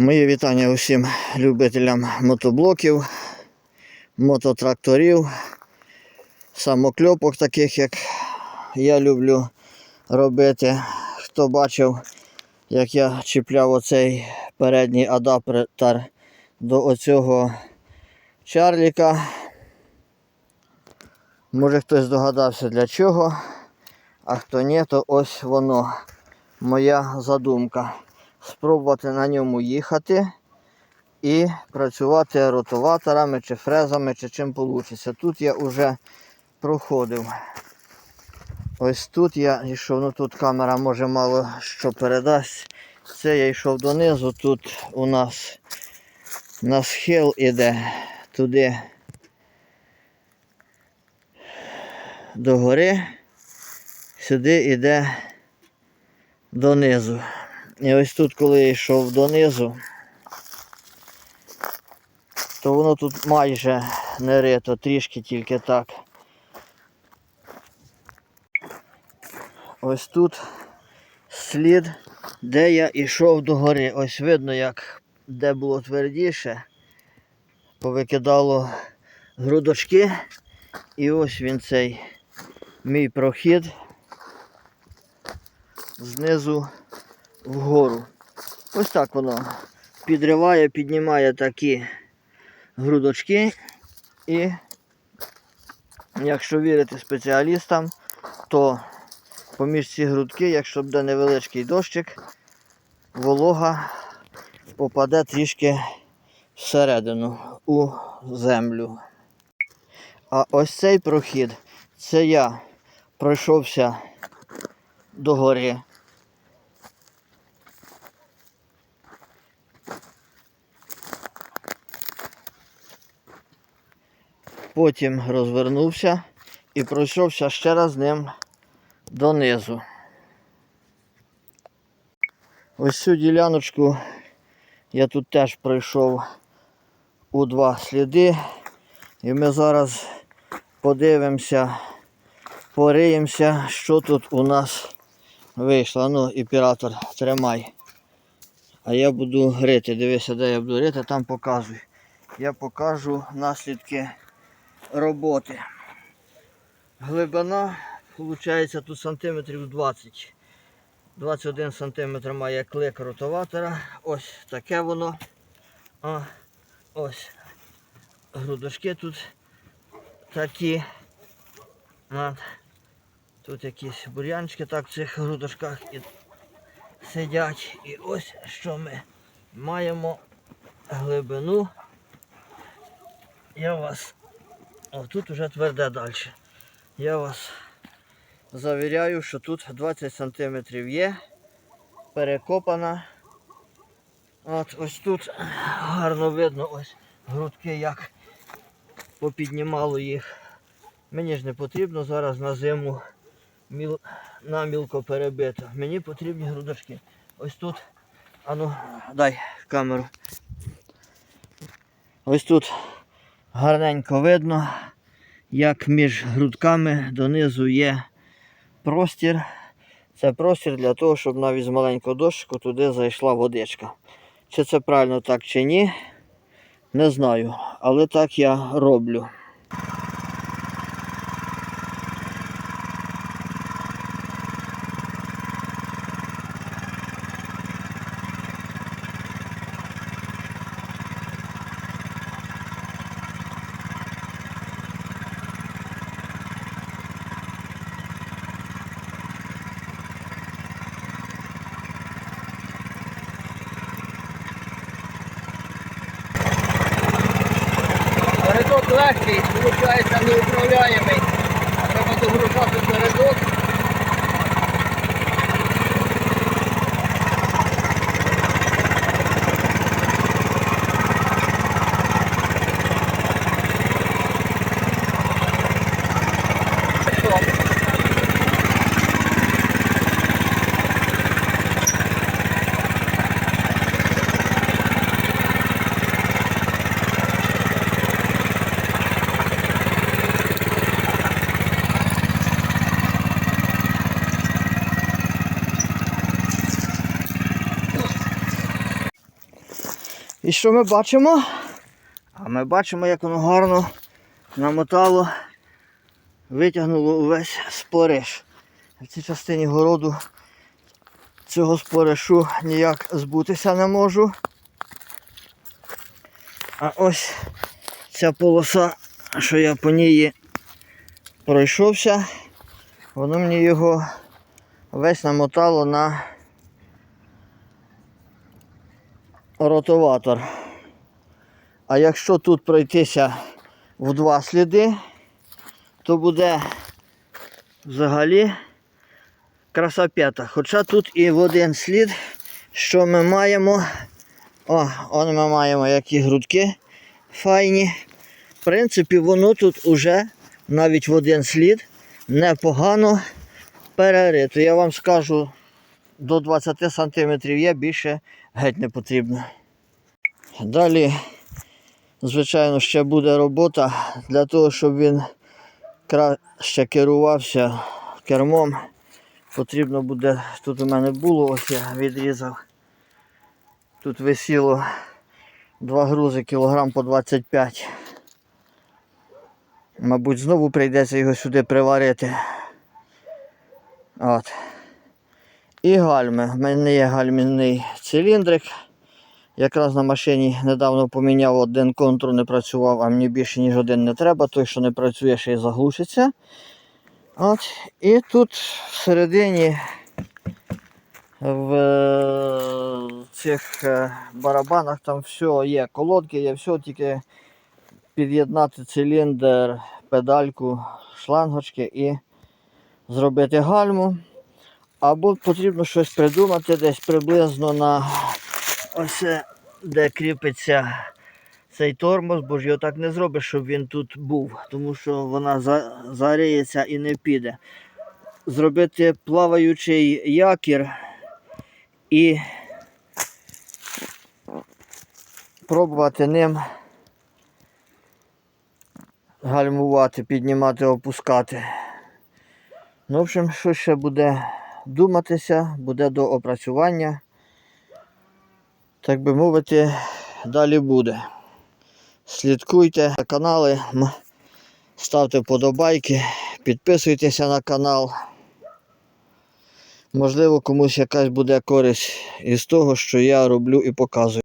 Моє вітання усім любителям мотоблоків, мототракторів, самокльопок, таких як я люблю робити. Хто бачив, як я чіпляв оцей передній адаптер до оцього чарліка. Може хтось здогадався для чого, а хто ні, то ось воно. Моя задумка. Спробувати на ньому їхати і працювати ротуваторами чи фрезами, чи чим вийде. Тут я вже проходив. Ось тут я йшов, ну тут камера може мало що передасть. Це я йшов донизу, тут у нас на схил іде туди до гори, сюди іде донизу. І ось тут, коли я йшов донизу, то воно тут майже не рито, трішки тільки так. Ось тут слід, де я йшов до гори. Ось видно, як де було твердіше, повикидало грудочки. І ось він цей мій прохід знизу вгору. Ось так воно підриває, піднімає такі грудочки. І якщо вірити спеціалістам, то поміж ці грудки, якщо буде невеличкий дощик, волога попаде трішки всередину у землю. А ось цей прохід, це я пройшовся до Потім розвернувся і пройшовся ще раз ним донизу. Ось цю діляночку я тут теж пройшов у два сліди. І ми зараз подивимося, пориємося, що тут у нас вийшло. Ну, імператор, тримай. А я буду рити. Дивися, де я буду рити, там показуй. Я покажу наслідки роботи. Глибина, виходить, тут сантиметрів 20. 21 сантиметр має клик ротоватора. Ось таке воно. А, ось. Грудочки тут такі. От. Тут якісь бур'янчики так в цих грудочках і сидять. І ось що ми маємо глибину. Я вас о, тут уже тверде далі. Я вас завіряю, що тут 20 см є. Перекопана. От ось тут гарно видно ось грудки, як попіднімало їх. Мені ж не потрібно зараз на зиму міл... намілко перебито. Мені потрібні грудочки. Ось тут. Ану, дай камеру. Ось тут гарненько видно, як між грудками донизу є простір. Це простір для того, щоб навіть з маленького дощику туди зайшла водичка. Чи це правильно так чи ні, не знаю. Але так я роблю. тяжкий, виходить неуправляємий. Треба догружати передок. Thank you. І що ми бачимо? А ми бачимо, як воно гарно намотало, витягнуло увесь спориш. В цій частині городу цього споришу ніяк збутися не можу. А ось ця полоса, що я по ній пройшовся, воно мені його весь намотало на ротоватор. А якщо тут пройтися в два сліди, то буде взагалі красопета. Хоча тут і в один слід, що ми маємо. О, он ми маємо які грудки файні. В принципі, воно тут уже навіть в один слід непогано перерито. Я вам скажу, до 20 см є, більше геть не потрібно. Далі, звичайно, ще буде робота для того, щоб він краще керувався кермом. Потрібно буде, тут у мене було, ось я відрізав. Тут висіло два грузи кілограм по 25. Мабуть, знову прийдеться його сюди приварити. От. І гальми. У мене є гальмівний циліндрик. Якраз на машині недавно поміняв один контур, не працював, а мені більше ніж один не треба. Той, що не працює, ще й заглушиться. От. І тут всередині в е, цих е, барабанах там все є. Колодки є, все, тільки під'єднати циліндр, педальку, шлангочки і зробити гальму. Або потрібно щось придумати десь приблизно на ось де кріпиться цей тормоз, бо ж його так не зробиш, щоб він тут був, тому що вона за- загріється і не піде. Зробити плаваючий якір і пробувати ним гальмувати, піднімати, опускати. Ну, в общем, що ще буде думатися, буде до опрацювання. Так би мовити, далі буде. Слідкуйте на канали, ставте вподобайки, підписуйтеся на канал. Можливо, комусь якась буде користь із того, що я роблю і показую.